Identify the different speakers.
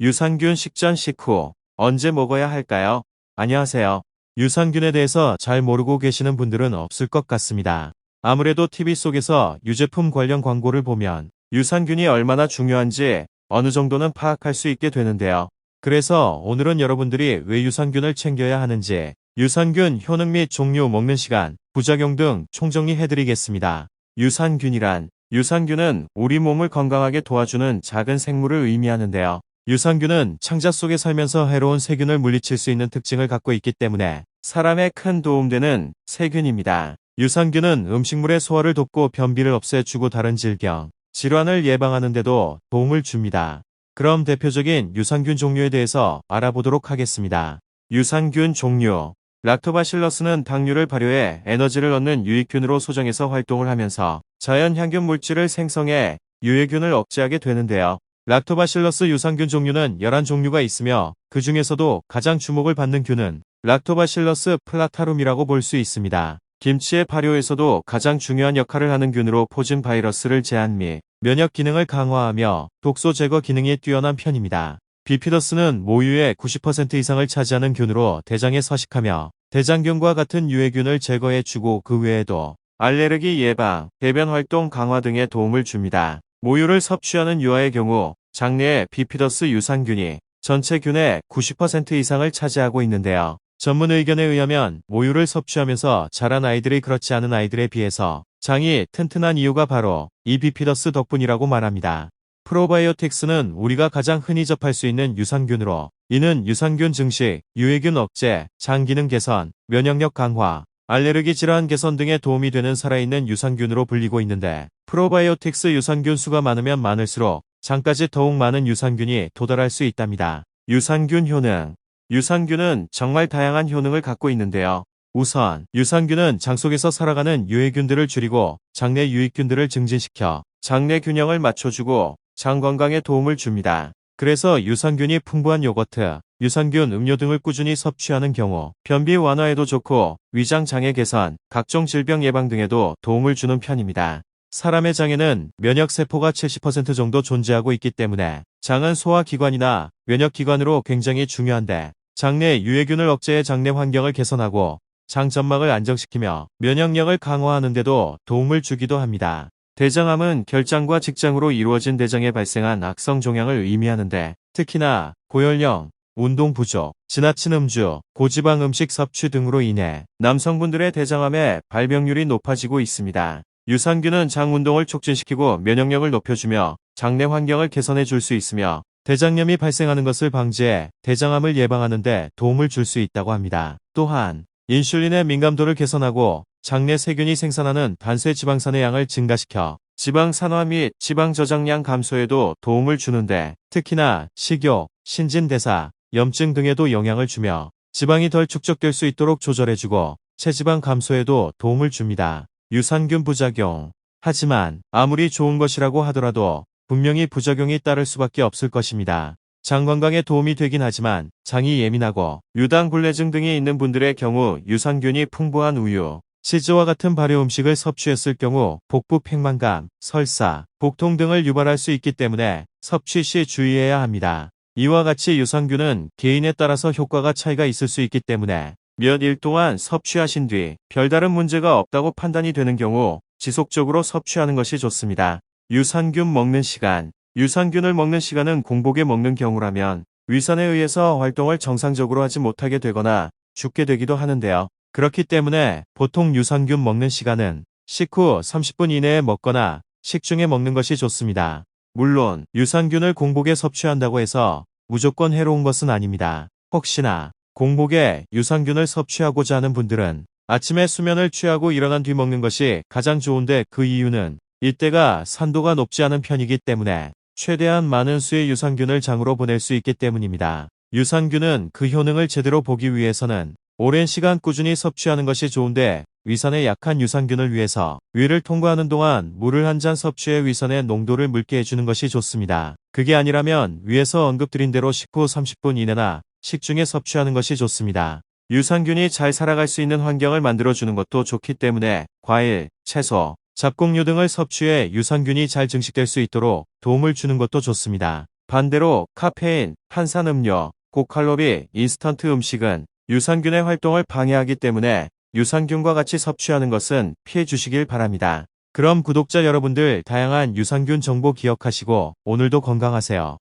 Speaker 1: 유산균 식전 식후 언제 먹어야 할까요? 안녕하세요. 유산균에 대해서 잘 모르고 계시는 분들은 없을 것 같습니다. 아무래도 TV 속에서 유제품 관련 광고를 보면 유산균이 얼마나 중요한지 어느 정도는 파악할 수 있게 되는데요. 그래서 오늘은 여러분들이 왜 유산균을 챙겨야 하는지 유산균 효능 및 종류 먹는 시간, 부작용 등 총정리해드리겠습니다. 유산균이란 유산균은 우리 몸을 건강하게 도와주는 작은 생물을 의미하는데요. 유산균은 창자 속에 살면서 해로운 세균을 물리칠 수 있는 특징을 갖고 있기 때문에 사람에 큰 도움되는 세균입니다. 유산균은 음식물의 소화를 돕고 변비를 없애주고 다른 질병, 질환을 예방하는 데도 도움을 줍니다. 그럼 대표적인 유산균 종류에 대해서 알아보도록 하겠습니다. 유산균 종류 락토바실러스는 당류를 발효해 에너지를 얻는 유익균으로 소정해서 활동을 하면서 자연 향균 물질을 생성해 유해균을 억제하게 되는데요. 락토바실러스 유산균 종류는 11종류가 있으며 그 중에서도 가장 주목을 받는 균은 락토바실러스 플라타룸이라고 볼 수 있습니다. 김치의 발효에서도 가장 중요한 역할을 하는 균으로 포진 바이러스를 제한 및 면역 기능을 강화하며 독소 제거 기능이 뛰어난 편입니다. 비피더스는 모유의 90% 이상을 차지하는 균으로 대장에 서식하며 대장균과 같은 유해균을 제거해주고 그 외에도 알레르기 예방, 배변 활동 강화 등에 도움을 줍니다. 모유를 섭취하는 유아의 경우 장내에 비피더스 유산균이 전체 균의 90% 이상을 차지하고 있는데요. 전문 의견에 의하면 모유를 섭취하면서 자란 아이들이 그렇지 않은 아이들에 비해서 장이 튼튼한 이유가 바로 이 비피더스 덕분이라고 말합니다. 프로바이오틱스는 우리가 가장 흔히 접할 수 있는 유산균으로 이는 유산균 증식, 유해균 억제, 장 기능 개선, 면역력 강화, 알레르기 질환 개선 등에 도움이 되는 살아있는 유산균으로 불리고 있는데 프로바이오틱스 유산균 수가 많으면 많을수록 장까지 더욱 많은 유산균이 도달할 수 있답니다. 유산균 효능 유산균은 정말 다양한 효능을 갖고 있는데요. 우선 유산균은 장 속에서 살아가는 유해균들을 줄이고 장내 유익균들을 증진시켜 장내 균형을 맞춰주고 장 건강에 도움을 줍니다. 그래서 유산균이 풍부한 요거트, 유산균 음료 등을 꾸준히 섭취하는 경우 변비 완화에도 좋고 위장 장애 개선, 각종 질병 예방 등에도 도움을 주는 편입니다. 사람의 장에는 면역세포가 70% 정도 존재하고 있기 때문에 장은 소화기관이나 면역기관으로 굉장히 중요한데 장내 유해균을 억제해 장내 환경을 개선하고 장 점막을 안정시키며 면역력을 강화하는 데도 도움을 주기도 합니다. 대장암은 결장과 직장으로 이루어진 대장에 발생한 악성 종양을 의미하는데 특히나 고연령, 운동 부족, 지나친 음주, 고지방 음식 섭취 등으로 인해 남성분들의 대장암의 발병률이 높아지고 있습니다. 유산균은 장 운동을 촉진시키고 면역력을 높여주며 장내 환경을 개선해 줄 수 있으며 대장염이 발생하는 것을 방지해 대장암을 예방하는 데 도움을 줄 수 있다고 합니다. 또한 인슐린의 민감도를 개선하고 장내 세균이 생산하는 단쇄 지방산의 양을 증가시켜 지방 산화 및 지방 저장량 감소에도 도움을 주는데 특히나 식욕, 신진대사, 염증 등에도 영향을 주며 지방이 덜 축적될 수 있도록 조절해주고 체지방 감소에도 도움을 줍니다. 유산균 부작용 하지만 아무리 좋은 것이라고 하더라도 분명히 부작용이 따를 수밖에 없을 것입니다. 장 건강에 도움이 되긴 하지만 장이 예민하고 유당불내증 등이 있는 분들의 경우 유산균이 풍부한 우유, 치즈와 같은 발효 음식을 섭취했을 경우 복부 팽만감, 설사, 복통 등을 유발할 수 있기 때문에 섭취 시 주의해야 합니다. 이와 같이 유산균은 개인에 따라서 효과가 차이가 있을 수 있기 때문에 몇 일 동안 섭취하신 뒤 별다른 문제가 없다고 판단이 되는 경우 지속적으로 섭취하는 것이 좋습니다. 유산균 먹는 시간 유산균을 먹는 시간은 공복에 먹는 경우라면 위산에 의해서 활동을 정상적으로 하지 못하게 되거나 죽게 되기도 하는데요. 그렇기 때문에 보통 유산균 먹는 시간은 식후 30분 이내에 먹거나 식중에 먹는 것이 좋습니다. 물론 유산균을 공복에 섭취한다고 해서 무조건 해로운 것은 아닙니다. 혹시나 공복에 유산균을 섭취하고자 하는 분들은 아침에 수면을 취하고 일어난 뒤 먹는 것이 가장 좋은데 그 이유는 이때가 산도가 높지 않은 편이기 때문에 최대한 많은 수의 유산균을 장으로 보낼 수 있기 때문입니다. 유산균은 그 효능을 제대로 보기 위해서는 오랜 시간 꾸준히 섭취하는 것이 좋은데 위산에 약한 유산균을 위해서 위를 통과하는 동안 물을 한 잔 섭취해 위산의 농도를 묽게 해주는 것이 좋습니다. 그게 아니라면 위에서 언급드린 대로 식후 30분 이내나 식중에 섭취하는 것이 좋습니다. 유산균이 잘 살아갈 수 있는 환경을 만들어주는 것도 좋기 때문에 과일, 채소, 잡곡류 등을 섭취해 유산균이 잘 증식될 수 있도록 도움을 주는 것도 좋습니다. 반대로 카페인, 탄산음료, 고칼로리, 인스턴트 음식은 유산균의 활동을 방해하기 때문에 유산균과 같이 섭취하는 것은 피해 주시길 바랍니다. 그럼 구독자 여러분들 다양한 유산균 정보 기억하시고 오늘도 건강하세요.